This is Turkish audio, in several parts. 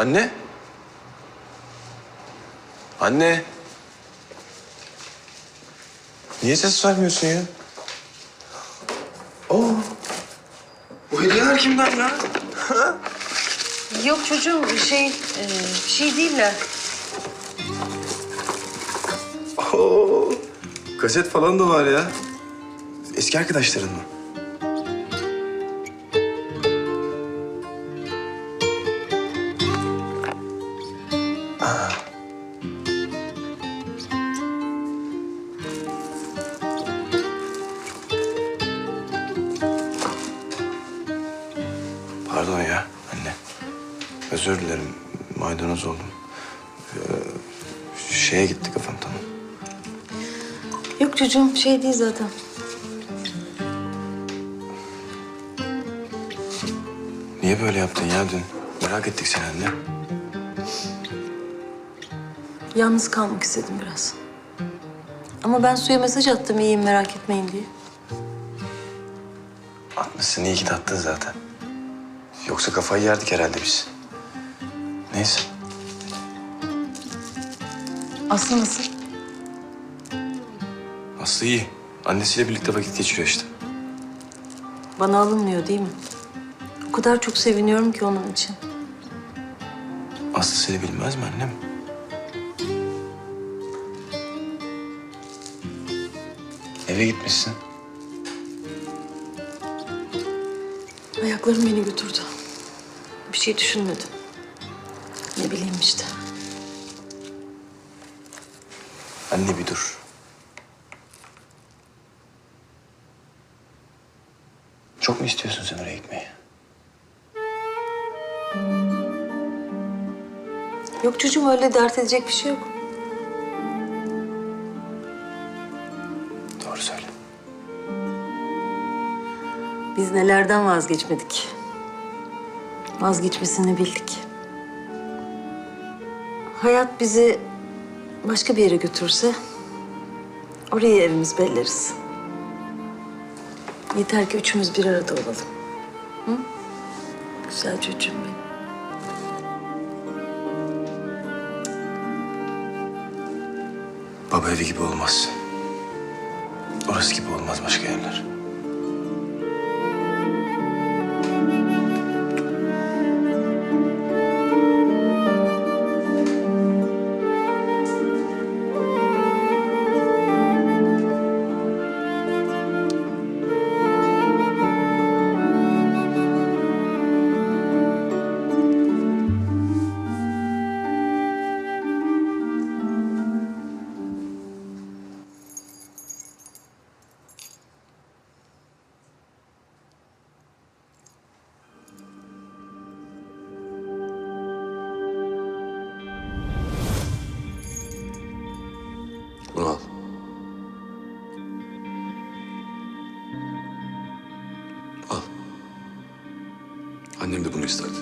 Anne. Anne. Niye ses vermiyorsun ya? Oo. Bu hediyeler kimden ya? Yok çocuğum şey e, bir şey değiller. Oo. Kaset falan da var ya. Eski arkadaşların mı? Özür dilerim. Maydanoz oldum. Ee, şeye gitti kafam tamam. Yok çocuğum şey değil zaten. Niye böyle yaptın ya dün? Merak ettik seni anne. Yalnız kalmak istedim biraz. Ama ben suya mesaj attım iyiyim merak etmeyin diye. Atmışsın iyi ki de attın zaten. Yoksa kafayı yerdik herhalde biz. Neyse. Aslı nasıl? Aslı iyi. Annesiyle birlikte vakit geçiriyor işte. Bana alınmıyor değil mi? O kadar çok seviniyorum ki onun için. Aslı seni bilmez mi annem? Eve gitmişsin. Ayaklarım beni götürdü. Bir şey düşünmedim. Ne bileyim işte. Anne bir dur. Çok mu istiyorsun sen oraya gitmeyi? Yok çocuğum öyle dert edecek bir şey yok. Doğru söyle. Biz nelerden vazgeçmedik. Vazgeçmesini bildik. Hayat bizi başka bir yere götürse oraya evimiz belleriz. Yeter ki üçümüz bir arada olalım. Hı? Güzel çocuğum benim. Baba evi gibi olmaz. Orası gibi olmaz başka yerler. Annem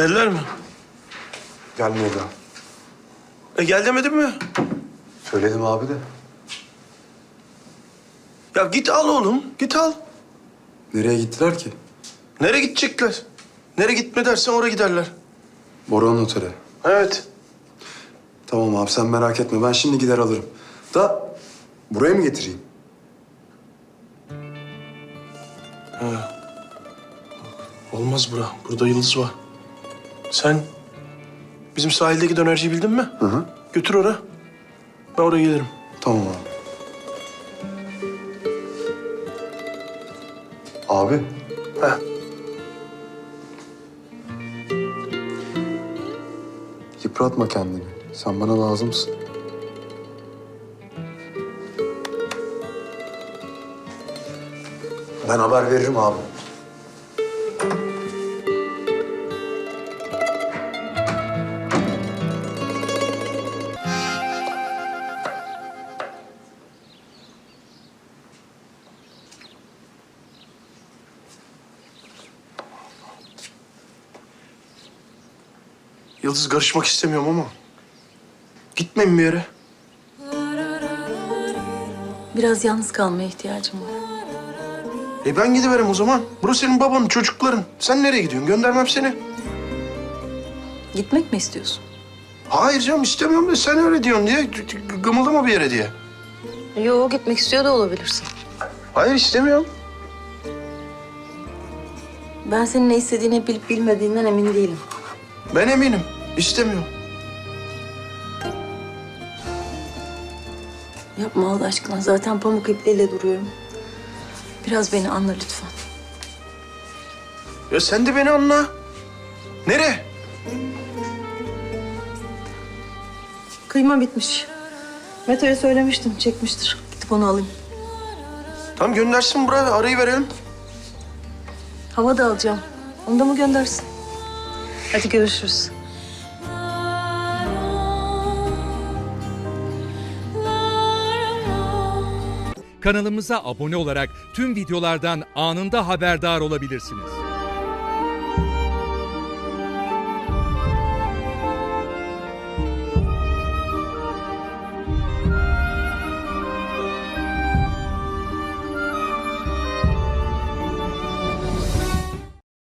Geldiler mi? Gelmiyor daha. E gel demedim mi? Söyledim abi de. Ya git al oğlum, git al. Nereye gittiler ki? Nereye gidecekler? Nereye gitme dersen oraya giderler. Boran Otel'e. Evet. Tamam abi sen merak etme. Ben şimdi gider alırım. Da buraya mı getireyim? Olmaz bura. Burada yıldız var. Sen bizim sahildeki dönerciyi bildin mi? Hı hı. Götür oraya. Ben oraya gelirim. Tamam abi. Abi. Heh. Yıpratma kendini. Sen bana lazımsın. Ben haber veririm abi. Yıldız karışmak istemiyorum ama. Gitmeyin bir yere. Biraz yalnız kalmaya ihtiyacım var. E ben gidiverim o zaman. Burası senin babanın, çocukların. Sen nereye gidiyorsun? Göndermem seni. Gitmek mi istiyorsun? Hayır canım istemiyorum da sen öyle diyorsun diye. Gımıldama bir yere diye. Yo gitmek istiyor da olabilirsin. Hayır istemiyorum. Ben senin ne istediğini bilip bilmediğinden emin değilim. Ben eminim. İstemiyorum. Yapma Allah aşkına. Zaten pamuk ipliğiyle duruyorum. Biraz beni anla lütfen. Ya sen de beni anla. Nereye? Kıyma bitmiş. Mete'ye söylemiştim. Çekmiştir. Gidip onu alayım. Tamam göndersin buraya. Arayı verelim. Hava da alacağım. Onu da mı göndersin? Hadi görüşürüz. Kanalımıza abone olarak tüm videolardan anında haberdar olabilirsiniz.